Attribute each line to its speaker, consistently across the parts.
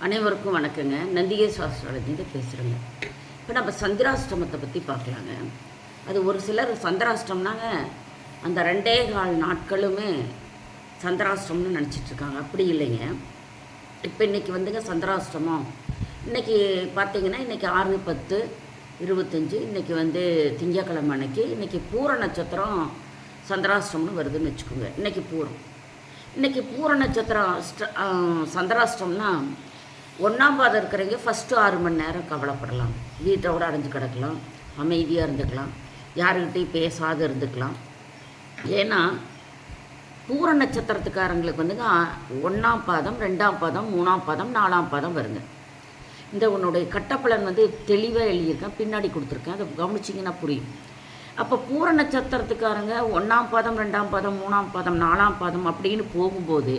Speaker 1: அனைவருக்கும் வணக்கங்க. நந்திகை சாஸ்திராலஜிந்து பேசுகிறேங்க இப்போ நம்ம சந்திராஷ்டமத்தை பற்றி பார்க்கலாங்க. அது ஒரு சிலர் சந்திராஷ்டம்னாங்க அந்த ரெண்டே கால் நாட்களுமே சந்திராஷ்டமம்னு நினச்சிட்ருக்காங்க. அப்படி இல்லைங்க. இப்போ இன்றைக்கி வந்துங்க சந்திராஷ்டமம் இன்றைக்கி பார்த்தீங்கன்னா இன்றைக்கி ஆறு பத்து இருபத்தஞ்சி இன்றைக்கி வந்து திங்கக்கிழமை அன்னைக்கு இன்றைக்கி பூர நட்சத்திரம் சந்திராஷ்டமம்னு வருதுன்னு வச்சுக்கோங்க. இன்றைக்கி பூரம். இன்றைக்கி பூர நட்சத்திரம் அஷ்ட- ஒன்றாம் பாதம் இருக்கிறவங்க ஃபஸ்ட்டு ஆறு மணி நேரம் கவலைப்படலாம். வீட்டோட அடைஞ்சு கிடக்கலாம். அமைதியாக இருந்துக்கலாம். யாருக்கிட்டையும் பேசாது இருந்துக்கலாம். ஏன்னா பூர நட்சத்திரத்துக்காரங்களுக்கு வந்துங்க ஒன்றாம் பாதம் ரெண்டாம் பாதம் மூணாம் பாதம் நாலாம் பாதம் வருங்க. இந்த உன்னுடைய கட்டப்பலன் வந்து தெளிவாக எழுதியிருக்கேன் பின்னாடி கொடுத்துருக்கேன். அதை கவனிச்சிங்கன்னா புரியும். அப்போ பூர நட்சத்திரத்துக்காரங்க ஒன்றாம் பாதம் ரெண்டாம் பாதம் மூணாம் பாதம் நாலாம் பாதம் அப்படின்னு போகும்போது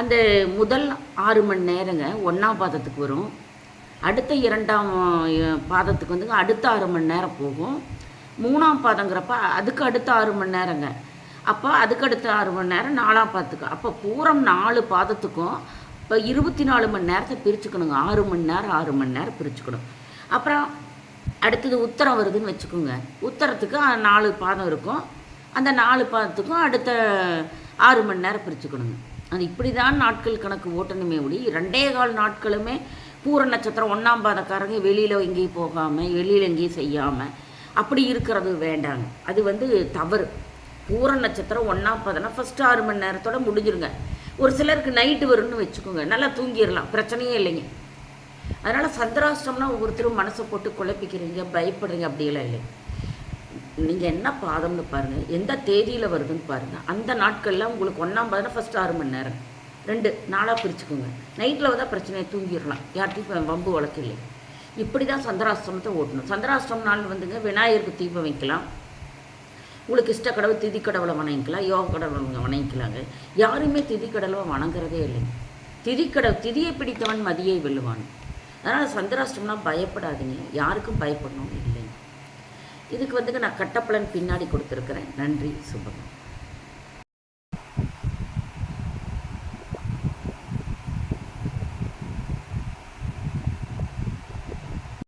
Speaker 1: அந்த முதல் ஆறு மணி நேரங்க ஒன்றாம் பாதத்துக்கு வரும். அடுத்த இரண்டாம் பாதத்துக்கு வந்துங்க அடுத்த ஆறு மணி நேரம் போகும். மூணாம் பாதங்கிறப்ப அதுக்கு அடுத்த ஆறு மணி நேரங்க. அப்போ அதுக்கு அடுத்த ஆறு மணி நேரம் நாலாம் பாதத்துக்கு. அப்போ பூரம் நாலு பாதத்துக்கும் இப்போ இருபத்தி நாலு மணி நேரத்தை பிரிச்சுக்கணுங்க. ஆறு மணி நேரம் ஆறு மணி நேரம் பிரிச்சுக்கணும். அப்புறம் அடுத்தது உத்தரம் வருதுன்னு வச்சுக்கோங்க. உத்தரத்துக்கு நாலு பாதம் இருக்கும். அந்த நாலு பாதத்துக்கும் அடுத்த ஆறு மணி நேரம் பிரிச்சுக்கணுங்க. அது இப்படி தான் நாட்கள் கணக்கு ஓட்டணுமே ஒளி ரெண்டே கால் நாட்களுமே பூர நட்சத்திரம் ஒன்றாம் பாதக்காரங்க வெளியில் எங்கேயும் போகாமல் வெளியில் எங்கேயும் செய்யாமல் அப்படி இருக்கிறது வேண்டாங்க. அது வந்து தவறு. பூர நட்சத்திரம் ஒன்றாம் பாதம்னா ஃபஸ்ட்டு ஆறு மணி நேரத்தோட முடிஞ்சிருங்க. ஒரு சிலருக்கு நைட்டு வரும்னு வச்சுக்கோங்க நல்லா தூங்கிடலாம் பிரச்சனையே இல்லைங்க. அதனால் சந்திராஷ்டம்னா ஒவ்வொருத்தரும் மனசை போட்டு குழப்பிக்கிறீங்க பயப்படுறீங்க அப்படியெல்லாம் இல்லை நீங்கள் என்ன பாதம்னு பாருங்கள் எந்த தேதியில் வருதுன்னு பாருங்கள் அந்த நாட்களில் உங்களுக்கு ஒன்றாம் பாதம் ஃபஸ்ட் ஆறு மணி நேரம். ரெண்டு நாளாக பிரிச்சுக்கோங்க. நைட்டில் வந்தால் பிரச்சனையை தூங்கிடலாம். யார்கிட்டையும் வம்பு வழக்கு இல்லை. இப்படி தான் சந்திராஷ்டிரமத்தை ஓட்டணும். சந்திராஷ்டம நாள் வந்துங்க விநாயகருக்கு தீபம் வைக்கலாம். உங்களுக்கு இஷ்ட கடவுள் திதி கடவுளை வணங்கிக்கலாம். யோக கடவுளை வணங்கிக்கலாங்க. யாருமே திதி கடவுளை வணங்குறதே இல்லைங்க திதி கடவுள் திதியை பிடித்தவன் மதியை வெல்லுவான். அதனால் சந்திராஷ்டமம்னா பயப்படாதீங்க. யாருக்கும் பயப்படணும் இல்லைங்க இதுக்கு வந்துங்க நான் கட்டப்பலன் பின்னாடி கொடுத்துருக்குறேன். நன்றி சுபம்.